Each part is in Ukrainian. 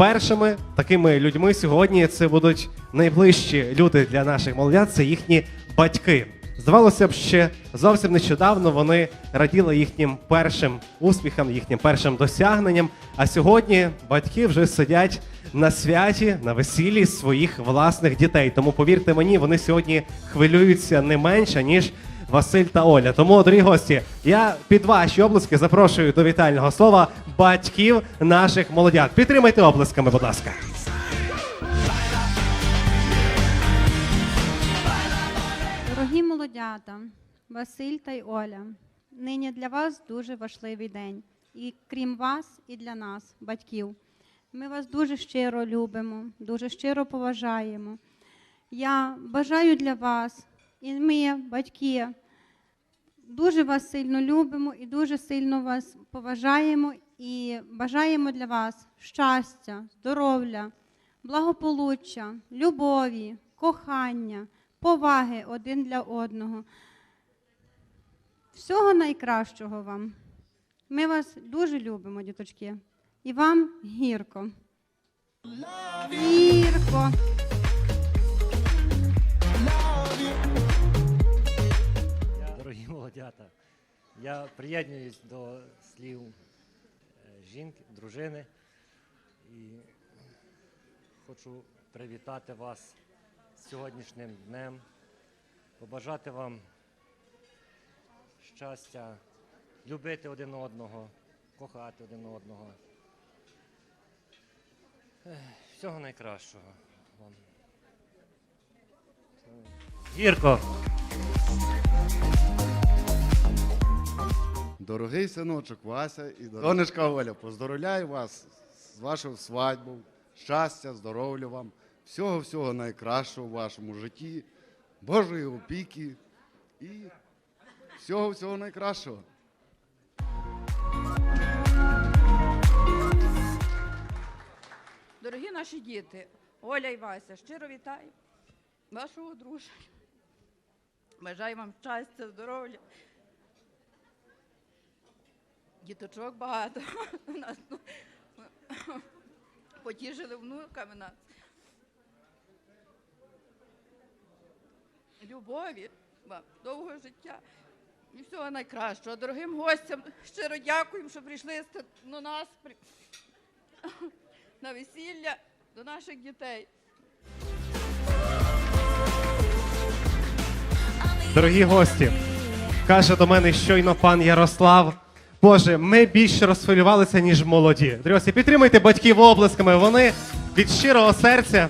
першими такими людьми сьогодні це будуть найближчі люди для наших молодят, це їхні батьки. Здавалося б, ще зовсім нещодавно вони раділи їхнім першим успіхам, їхнім першим досягненням. А сьогодні батьки вже сидять на святі, на весіллі своїх власних дітей. Тому повірте мені, вони сьогодні хвилюються не менше, ніж Василь та Оля. Тому, дорогі гості, я під ваші облиски запрошую до вітального слова батьків наших молодят. Підтримайте облисками, будь ласка. Дорогі молодята, Василь та й Оля, нині для вас дуже важливий день. І крім вас, і для нас, батьків. Ми вас дуже щиро любимо, дуже щиро поважаємо. Я бажаю для вас, і ми, батьки, дуже вас сильно любимо і дуже сильно вас поважаємо і бажаємо для вас щастя, здоров'я, благополуччя, любові, кохання, поваги один для одного. Всього найкращого вам. Ми вас дуже любимо, діточки. І вам гірко. Гірко. Молодята, я приєднуюсь до слів е, жінки, дружини і хочу привітати вас з сьогоднішнім днем, побажати вам щастя, любити один одного, кохати один одного. Всього найкращого вам. Гірко! Дорогий синочок Вася і донечка Оля, поздоровляю вас з вашою свадьбою. Щастя, здоров'я вам, всього-всього найкращого в вашому житті, Божої опіки і всього-всього найкращого. Дорогі наші діти, Оля і Вася, щиро вітаю вашого друження. Бажаю вам щастя, здоров'я. Діточок багато. Нас, ну, Потішили внуками нас. Любові, вам, довгого життя і всього найкращого. Дорогим гостям щиро дякуємо, що прийшли до нас. на весілля до наших дітей. Дорогі гості, каже до мене щойно пан Ярослав. Боже, ми більше розхвилювалися, ніж молоді. Друзі, підтримуйте батьків облисками. Вони від щирого серця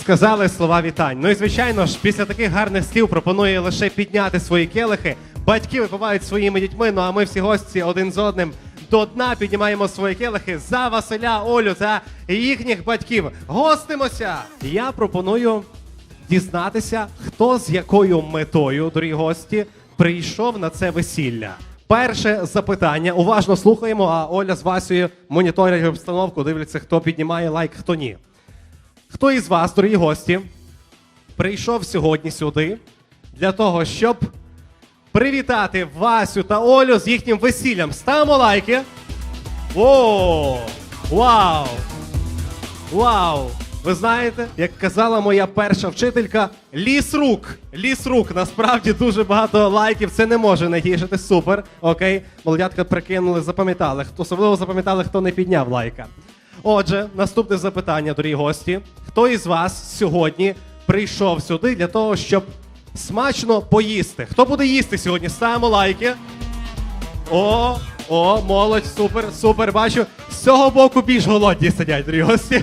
сказали слова вітань. Ну і звичайно ж, після таких гарних слів пропоную лише підняти свої келихи. Батьки випивають своїми дітьми. Ну а ми всі гості один з одним до дна піднімаємо свої келихи за Василя, Олю та їхніх батьків. Гостимося! Я пропоную дізнатися, хто з якою метою, дорогі гості, прийшов на це весілля. Перше запитання. Уважно слухаємо, а Оля з Васею моніторять обстановку, дивляться, хто піднімає лайк, хто ні. Хто із вас, дорогі гості, прийшов сьогодні сюди для того, щоб привітати Васю та Олю з їхнім весіллям? Ставимо лайки. О, вау! Вау! Ви знаєте, як казала моя перша вчителька, ліс рук. Ліс рук. Насправді дуже багато лайків. Це не може не тішити. Супер. Окей. Молодятка прикинули, запам'ятали. Хто особливо запам'ятали, хто не підняв лайка. Отже, наступне запитання, дорогі гості. Хто із вас сьогодні прийшов сюди для того, щоб смачно поїсти? Хто буде їсти сьогодні? Ставимо лайки. О, о, молодь, супер, супер. Бачу. З цього боку більш голодні сидять, дорогі гості.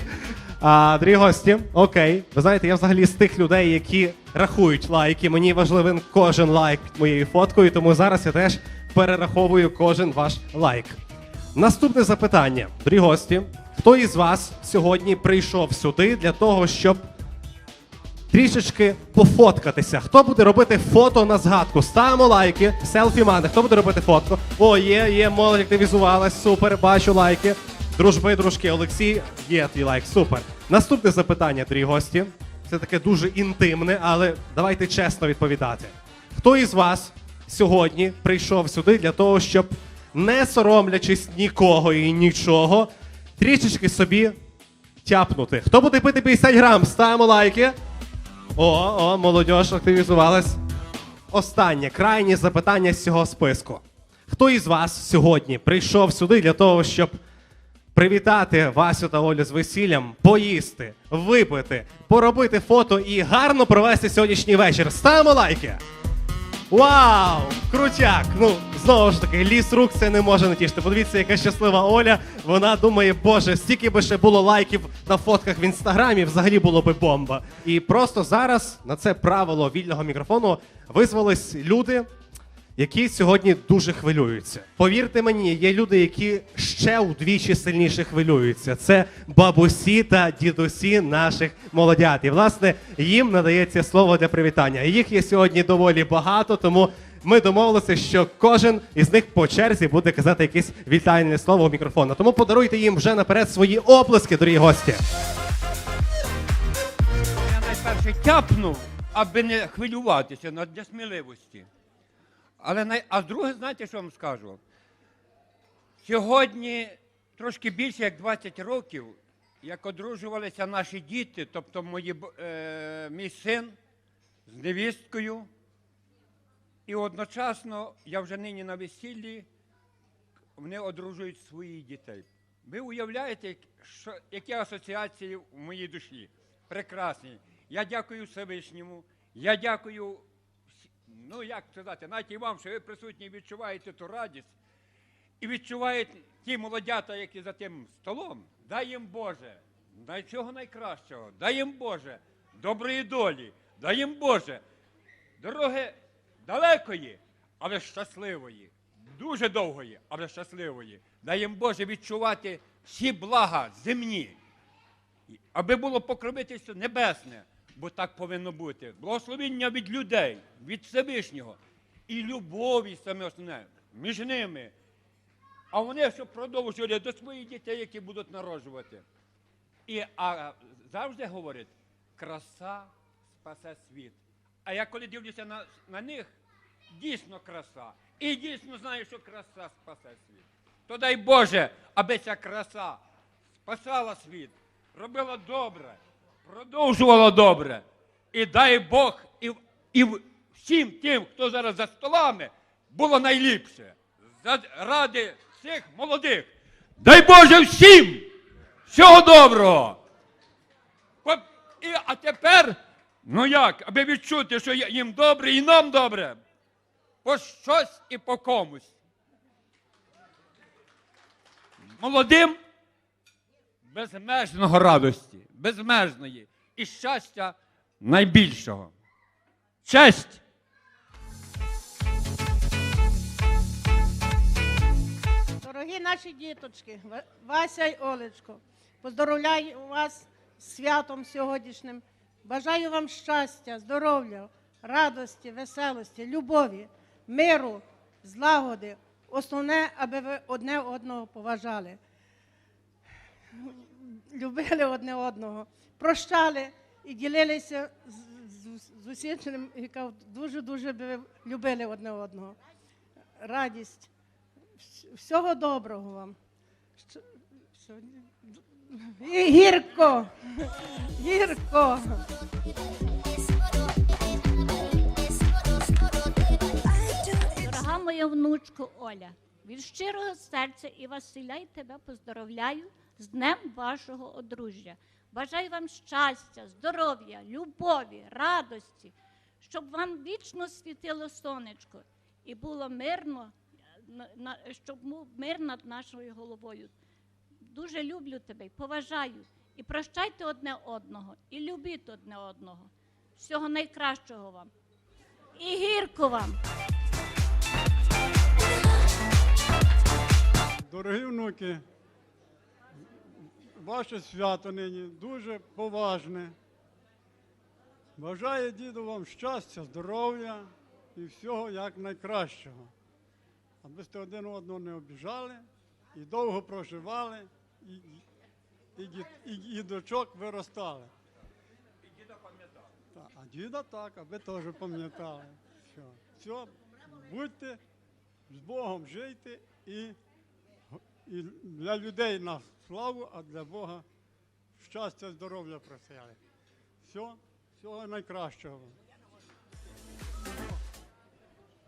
А, дорогі гості, окей. Ви знаєте, я взагалі з тих людей, які рахують лайки. Мені важливий кожен лайк під моєю фоткою, тому зараз я теж перераховую кожен ваш лайк. Наступне запитання, дорогі гості. Хто із вас сьогодні прийшов сюди для того, щоб трішечки пофоткатися. Хто буде робити фото на згадку? Ставимо лайки, селфі мани. Хто буде робити фотку? О, є, є, молодь активізувалась, супер, бачу лайки. Дружби, дружки, Олексій, є твій лайк, супер. Наступне запитання, дорогі гості. Це таке дуже інтимне, але давайте чесно відповідати. Хто із вас сьогодні прийшов сюди для того, щоб, не соромлячись нікого і нічого, трішечки собі тяпнути. Хто буде пити 50 грам, ставимо лайки. О, о, молодь активізувалась. Останнє крайнє запитання з цього списку. Хто із вас сьогодні прийшов сюди для того, щоб привітати Васю та Олю з весіллям, поїсти, випити, поробити фото і гарно провести сьогоднішній вечір? Ставимо лайки! Вау! Крутяк! Ну, знову ж таки, ліс рук це не може натішити. Подивіться, яка щаслива Оля. Вона думає, боже, стільки би ще було лайків на фотках в інстаграмі, взагалі було би бомба. І просто зараз на це правило вільного мікрофону визвались люди, які сьогодні дуже хвилюються. Повірте мені, є люди, які ще удвічі сильніше хвилюються. Це бабусі та дідусі наших молодят. І власне їм надається слово для привітання. Їх є сьогодні доволі багато, тому. Ми домовилися, що кожен із них по черзі буде казати якесь вітальне слово в мікрофон. Тому подаруйте їм вже наперед свої оплески, дорогі гості. Я найперше тяпнув, аби не хвилюватися на- для сміливості. Але най... А друге, знаєте, що вам скажу? Сьогодні трошки більше як 20 років, як одружувалися наші діти, тобто мої, е, мій син з невісткою. І одночасно я вже нині на весіллі, вони одружують своїх дітей. Ви уявляєте, що, які асоціації в моїй душі? Прекрасні. Я дякую Всевишньому, я дякую, ну як сказати, навіть і вам, що ви присутні відчуваєте ту радість і відчувають ті молодята, які за тим столом. Дай їм Боже, дай чого найкращого, дай їм Боже, доброї долі, дай їм Боже, дороги далекої, але щасливої, дуже довгої, але щасливої. Дай їм Боже відчувати всі блага земні, аби було покровительство небесне, бо так повинно бути. Благословіння від людей, від Всевишнього і любові саме основне між ними. А вони щоб продовжували до своїх дітей, які будуть народжувати. І а завжди говорять, краса спасе світ. А я коли дивлюся на, на них, дійсно краса. І дійсно знаю, що краса спасе світ. То дай Боже, аби ця краса спасала світ, робила добре, продовжувала добре. І дай Бог і, і всім тим, хто зараз за столами, було найліпше. Ради всіх молодих. Дай Боже всім! Всього доброго! І, а тепер, ну як, аби відчути, що їм добре і нам добре, по щось і по комусь. Молодим безмежного радості, безмежної і щастя найбільшого. Честь! Дорогі наші діточки, Вася й Олечко, поздоровляю вас святом сьогоднішнім. Бажаю вам щастя, здоров'я, радості, веселості, любові, миру, злагоди. Основне, аби ви одне одного поважали, любили одне одного, прощали і ділилися з, усім, яка дуже-дуже любили одне одного. Радість. Всього доброго вам. І гірко. Гірко. Дорога моя внучко Оля, від щирого серця і Василя й тебе поздоровляю з днем вашого одружжя. Бажаю вам щастя, здоров'я, любові, радості, щоб вам вічно світило сонечко і було мирно, щоб мир над нашою головою. Дуже люблю тебе і поважаю. І прощайте одне одного, і любіть одне одного. Всього найкращого вам. І гірко вам. Дорогі внуки, ваше свято нині дуже поважне. Бажаю діду вам щастя, здоров'я і всього як найкращого. Аби сте один одного не обіжали і довго проживали, і, і, і, і, і дочок виростали. І діда пам'ятали. А діда так, аби теж пам'ятали. Все. Все, будьте з Богом жийте і і для людей на славу, а для Бога щастя, здоров'я просили. Все, всього найкращого.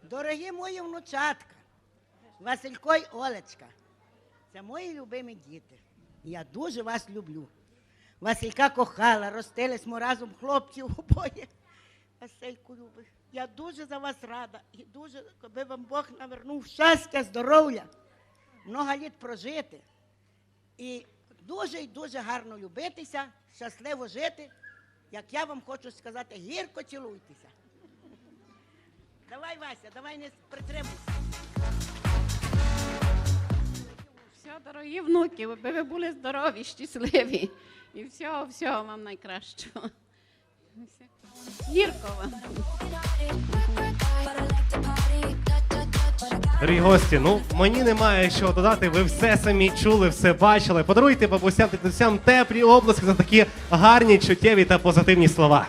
Дорогі мої внучатка, Василько й Олечка, це мої любимі діти. Я дуже вас люблю. Василька кохала, ростились ми разом хлопців обоє. Васильку любить. Я дуже за вас рада і дуже, аби вам Бог навернув щастя, здоров'я, много літ прожити. І дуже і дуже гарно любитися, щасливо жити. Як я вам хочу сказати, гірко цілуйтеся. Давай, Вася, давай не притримуйся. Все, дорогі внуки, аби ви були здорові, щасливі. І всього, всього вам найкращого. Гірко вам. Дорогі гості, ну мені немає що додати. Ви все самі чули, все бачили. Подаруйте бабусям та дідусям теплі обласки за такі гарні, чуттєві та позитивні слова.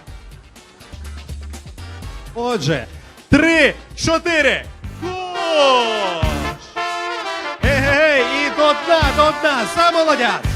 Отже, три, чотири. Егей, і до дна, до дна, за молодят!